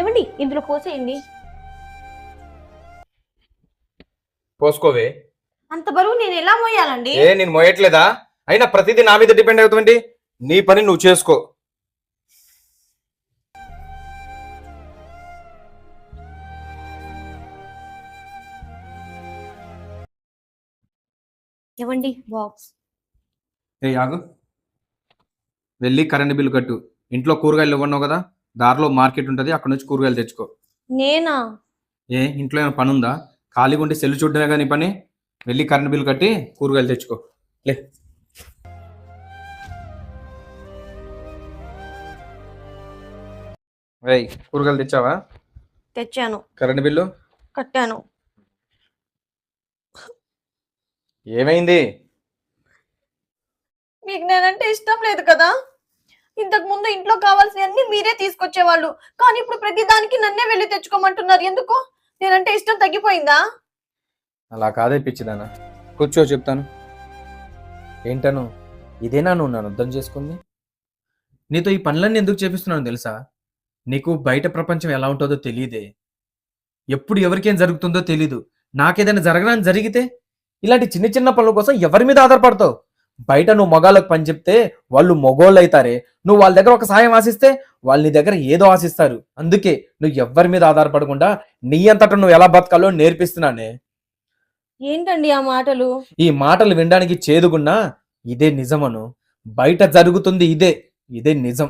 ఏమండి? ఇందులో పోసేయండి పోసుకోవే. అంత బరువు నేను ఎలా మోయాలండి? ఏ నేను మోయట్లేదా? అయినా ప్రతిదీ నా మీద డిపెండ్ అవుతుంది నీ పని నువ్వు చేసుకో. ఏమండి బాక్స్. ఏ ఆగు. వెళ్ళి కరెంట్ బిల్లు కట్టు. ఇంట్లో కూరగాయలు ఇవ్వన్నావు కదా? దారిలో మార్కెట్ ఉంటుంది అక్కడ నుంచి కూరగాయలు తెచ్చుకో. నేనా? ఏ ఇంట్లో ఏమైనా పని ఉందా? ఖాళీగా ఉంటే సెల్ చూడడమే కానీ పని వెళ్ళి కరెంట్ బిల్లు కట్టి కూరగాయలు తెచ్చుకో. లే. కూరగాయలు తెచ్చావా? తెచ్చాను. Current bill? కట్టాను. ఏమైంది? మీకు నేనంటే ఇష్టం లేదు కదా? ఇంతకు ముందు ఇంట్లో కావాల్సినవన్నీ మీరే తీసుకొచ్చేవాళ్ళు. కానీ ఇప్పుడు ప్రతి దానికి నన్నే వెళ్ళి తెచ్చుకోమంటున్నారు. ఎందుకు? నేనంటే ఇష్టం తగ్గిపోయిందా? అలా కాదే పిచ్చిదానా కూర్చో చెప్తాను. ఏంటను? ఇదేనా నువ్వు నన్ను అర్థం చేసుకుంది? నీతో ఈ పనులన్నీ ఎందుకు చేపిస్తున్నాను తెలుసా? నీకు బయట ప్రపంచం ఎలా ఉంటుందో తెలియదే. ఎప్పుడు ఎవరికేం జరుగుతుందో తెలీదు. నాకేదైనా జరగడానికి జరిగితే ఇలాంటి చిన్న చిన్న పనుల కోసం ఎవరి మీద ఆధారపడతావు? బయట నువ్వు మగాళ్ళకి పని చెప్తే వాళ్ళు మొగోళ్ళు అవుతారే నువ్వు వాళ్ళ దగ్గర ఒక సాయం ఆశిస్తే వాళ్ళు నీ దగ్గర ఏదో ఆశిస్తారు. అందుకే నువ్వు ఎవరి మీద ఆధారపడకుండా నీ అంతటా నువ్వు ఎలా బతకాలో నేర్పిస్తున్నానే. ఏంటండి ఆ మాటలు? ఈ మాటలు వినడానికి చేదుగున్నా ఇదే నిజమను. బయట జరుగుతుంది ఇదే. ఇదే నిజం.